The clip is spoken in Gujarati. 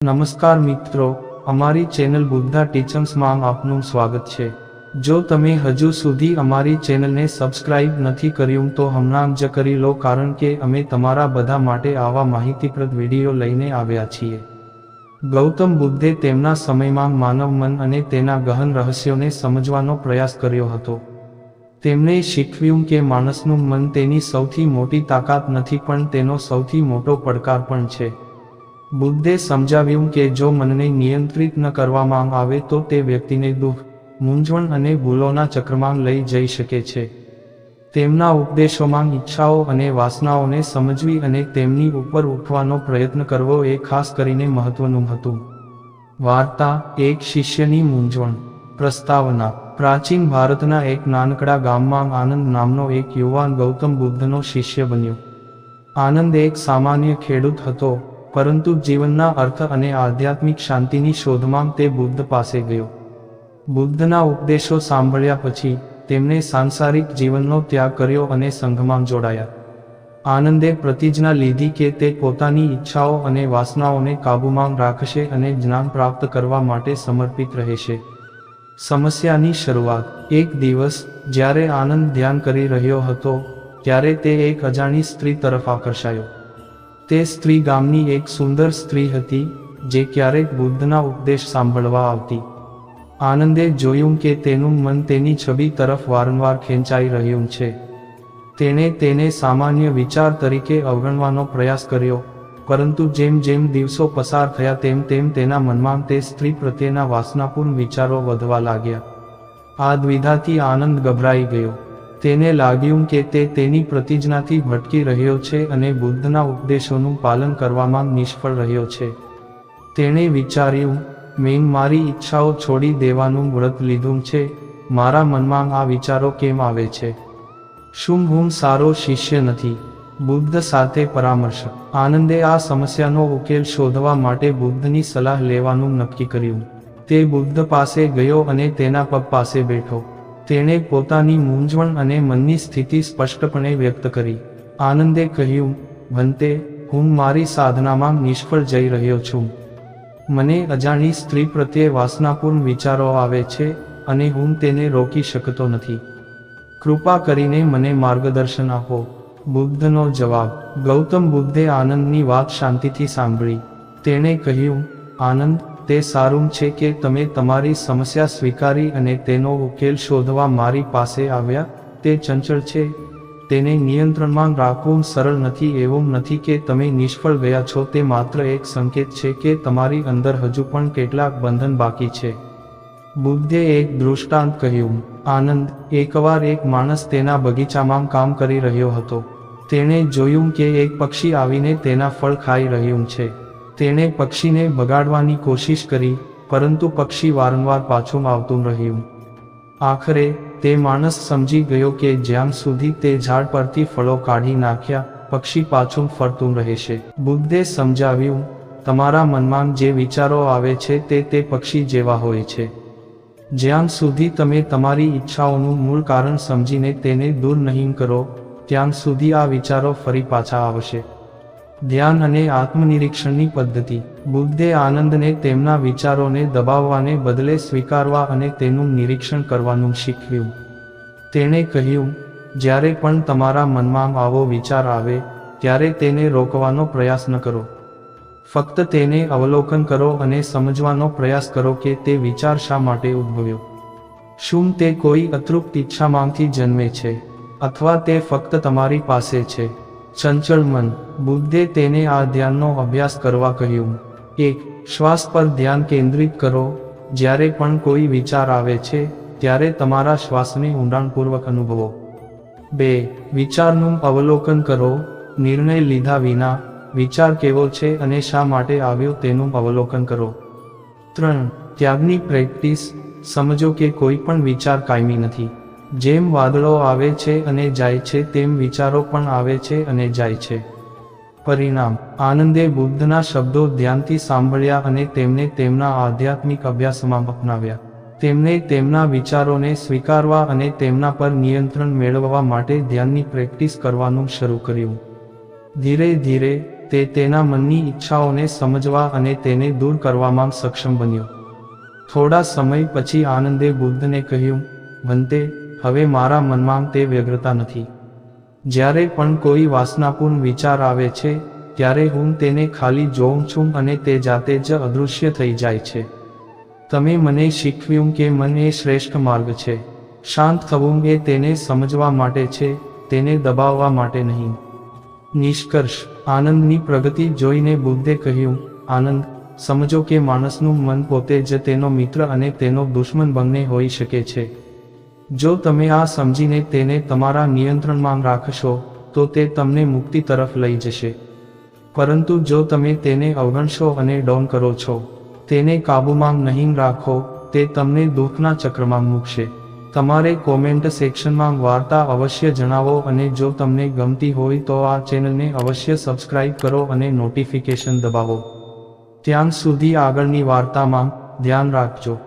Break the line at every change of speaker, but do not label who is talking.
નમસ્કાર મિત્રો, અમારી ચેનલ બુદ્ધા ટીચર્સમાં આપનું સ્વાગત છે. જો તમે હજુ સુધી અમારી ચેનલને સબસ્ક્રાઇબ નથી કર્યું તો હમણાં જ કરી લો કારણ કે અમે તમારા બધા માટે આવા માહિતીપ્રદ વીડિયો લઈને આવ્યા છીએ. ગૌતમ બુદ્ધે તેમના સમયમાં માનવ મન અને તેના ગહન રહસ્યોને સમજવાનો પ્રયાસ કર્યો હતો. તેમણે શીખવ્યું કે માણસનું મન તેની સૌથી મોટી તાકાત નથી પણ તેનો સૌથી મોટો પડકાર પણ છે. બુદ્ધે સમજાવ્યું કે જો મનને નિયંત્રિત ન કરવામાં આવે તો તે વ્યક્તિને દુઃખ, મૂંઝવણ અને ભૂલોના ચક્રમાં લઈ જઈ શકે છે. તેમના ઉપદેશોમાં ઈચ્છાઓ અને વાસનાઓને સમજવી અને તેમની ઉપર ઉઠવાનો પ્રયત્ન કરવો એ ખાસ કરીને મહત્વનું હતું. વાર્તા, એક શિષ્યની મૂંઝવણ. પ્રસ્તાવના, પ્રાચીન ભારતના એક નાનકડા ગામમાં આનંદ નામનો એક યુવાન ગૌતમ બુદ્ધનો શિષ્ય બન્યો. આનંદ એક સામાન્ય ખેડૂત હતો. પરંતુ જીવનના અર્થ અને આધ્યાત્મિક શાંતિની શોધમાં તે બુદ્ધ પાસે ગયો. બુદ્ધના ઉપદેશો સાંભળ્યા પછી, તેમણે સાંસારિક જીવનનો ત્યાગ કર્યો અને સંઘમાં જોડાયા. આનંદે પ્રતિજ્ઞા લીધી કે તે પોતાની ઈચ્છાઓ અને વાસનાઓને કાબૂમાં રાખશે અને જ્ઞાન પ્રાપ્ત કરવા માટે સમર્પિત રહેશે. સમસ્યાની શરૂઆત. એક દિવસ, જ્યારે આનંદ ધ્યાન કરી રહ્યો હતો, ત્યારે તે એક અજાણી સ્ત્રી તરફ આકર્ષાયો. તે સ્ત્રી ગામની એક સુંદર સ્ત્રી હતી, જે ક્યારેક બુદ્ધના ઉપદેશ સાંભળવા આવતી. આનંદે જોયું કે તેનું મન તેની છબી તરફ વારંવાર ખેંચાઈ રહ્યું છે. તેણે તેને સામાન્ય વિચાર તરીકે અવગણવાનો પ્રયાસ કર્યો, પરંતુ જેમ જેમ દિવસો પસાર થયા તેમ તેમ તેના મનમાં તે સ્ત્રી પ્રત્યેના વાસનાપૂર્ણ વિચારો વધવા લાગ્યા. આ દ્વિધાથી આનંદ ગભરાઈ ગયો. તેને લાગ્યું કે તે તેની પ્રતિજ્ઞાથી ભટકી રહ્યો છે અને બુદ્ધના ઉપદેશોનું પાલન કરવામાં નિષ્ફળ રહ્યો છે. તેણે વિચાર્યું, મેં મારી ઈચ્છાઓ છોડી દેવાનું વ્રત લીધું છે. મારા મનમાં આ વિચારો કેમ આવે છે? શું હું સારો શિષ્ય નથી બુદ્ધ સાથે પરામર્શ. આનંદે આ સમસ્યાનો ઉકેલ શોધવા માટે બુદ્ધની સલાહ લેવાનું નક્કી કર્યું. તે બુદ્ધ પાસે ગયો અને તેના પગ પાસે બેઠો. તેણે પોતાની મૂંઝવણ અને મનની સ્થિતિ સ્પષ્ટપણે વ્યક્ત કરી. આનંદે કહ્યું ભંતે હું મારી સાધનામાં નિષ્ફળ જઈ રહ્યો છું. મને અજાણી સ્ત્રી પ્રત્યે વાસનાપૂર્ણ વિચારો આવે છે અને હું તેને રોકી શકતો નથી. કૃપા કરીને મને માર્ગદર્શન આપો. બુદ્ધનો જવાબ. ગૌતમ બુદ્ધે આનંદની વાત શાંતિથી સાંભળી. તેણે કહ્યું, આનંદ તે સારું છે કે તમે તમારી સમસ્યા સ્વીકારી અને તેનો ઉકેલ શોધવા મારી પાસે આવ્યા, તે ચંચળ છે. તેને નિયંત્રણમાં રાખવું સરળ નથી એવું નથી કે તમે નિષ્ફળ ગયા છો, તે માત્ર એક સંકેત છે કે તમારી અંદર હજુ પણ કેટલાક બંધન બાકી છે. બુદ્ધે એક દૃષ્ટાંત કહ્યું, આનંદ, એકવાર એક માણસ તેના બગીચામાં કામ કરી રહ્યો હતો. તેણે જોયું કે એક પક્ષી આવીને તેના ફળ ખાઈ રહ્યું છે. તેણે પક્ષીને બગાડવાની કોશિશ કરી, પરંતુ પક્ષી વારંવાર પાછું આવતું રહ્યું. આખરે, તે માણસ સમજી ગયો કે જ્યાં સુધી તે ઝાડ પરથી ફળો કાઢી નાખ્યા, પક્ષી પાછું ફરતું રહેશે. બુદ્ધે સમજાવ્યું, તમારા મનમાં જે વિચારો આવે છે તે તે પક્ષી જેવા હોય છે. જ્યાં સુધી તમે તમારી ઈચ્છાઓનું મૂળ કારણ સમજીને તેને દૂર નહીં કરો, ત્યાં સુધી આ વિચારો ફરી પાછા આવશે. ધ્યાન અને આત્મનિરીક્ષણની પદ્ધતિ. બુદ્ધે આનંદને તેમના વિચારોને દબાવવાને બદલે સ્વીકારવા અને તેનું નિરીક્ષણ કરવાનું શીખવ્યું. તેણે કહ્યું, જ્યારે પણ તમારા મનમાં આવો વિચાર આવે, ત્યારે તેને રોકવાનો પ્રયાસ ન કરો. ફક્ત તેને અવલોકન કરો અને સમજવાનો પ્રયાસ કરો કે તે વિચાર શા માટે ઉદ્ભવ્યો. શું તે કોઈ અતૃપ્ત ઈચ્છામાંથી જન્મે છે, અથવા તે ફક્ત તમારી પાસે છે? ચંચળ મન બુદ્ધે તેને આ ધ્યાનનો અભ્યાસ કરવા કહ્યું. એક, શ્વાસ પર ધ્યાન કેન્દ્રિત કરો. જ્યારે પણ કોઈ વિચાર આવે છે, ત્યારે તમારા શ્વાસને ઊંડાણપૂર્વક અનુભવો. બે, વિચારનું અવલોકન કરો. નિર્ણય લીધા વિના, વિચાર કેવો છે અને શા માટે આવ્યો તેનું અવલોકન કરો. ત્રણ, ત્યાગની પ્રેક્ટિસ. સમજો કે કોઈ પણ વિચાર કાયમી નથી. જેમ વાદળો આવે છે અને જાય છે, તેમ વિચારો પણ આવે છે અને જાય છે. પરિણામ, આનંદે બુદ્ધના શબ્દો ધ્યાનથી સાંભળ્યા અને તેમને તેમના આધ્યાત્મિક અભ્યાસમાં અપનાવ્યા. તેમણે તેમના વિચારોને સ્વીકારવા અને તેમના પર નિયંત્રણ મેળવવા માટે ધ્યાનની પ્રેક્ટિસ કરવાનું શરૂ કર્યું. ધીરે ધીરે, તે તેના મનની ઈચ્છાઓને સમજવા અને તેને દૂર કરવામાં સક્ષમ બન્યો. થોડા સમય પછી આનંદે બુદ્ધને કહ્યું ભંતે હવે મારા મનમાં તે વ્યગ્રતા નથી. જ્યારે પણ કોઈ વાસનાપૂર્ણ વિચાર આવે છે, ત્યારે હું તેને ખાલી જોઉં છું અને તે જાતે જ અદૃશ્ય થઈ જાય છે. તમે મને શીખવ્યું કે મન એ શ્રેષ્ઠ માર્ગ છે. શાંત થવું એ તેને સમજવા માટે છે, તેને દબાવવા માટે નહીં. નિષ્કર્ષ, આનંદની પ્રગતિ જોઈને બુદ્ધે કહ્યું, આનંદ, સમજો કે માણસનું મન પોતે જ તેનો મિત્ર અને તેનો દુશ્મન બંને હોઈ શકે છે. જો તમે આ સમજીને તેને તમારા નિયંત્રણમાં રાખશો, તો તે તમને મુક્તિ તરફ લઈ જશે. પરંતુ જો તમે તેને અવગણશો અને ડોન કરો છો, તેને કાબૂમાં નહીં રાખો, તે તમને દુઃખના ચક્રમાં મૂકશે. તમારે કોમેન્ટ સેક્શનમાં વાર્તા અવશ્ય જણાવો અને જો તમને ગમતી હોય તો આ ચેનલને અવશ્ય સબસ્ક્રાઇબ કરો અને નોટિફિકેશન દબાવો. ત્યાં સુધી આગળની વાર્તામાં ધ્યાન રાખજો.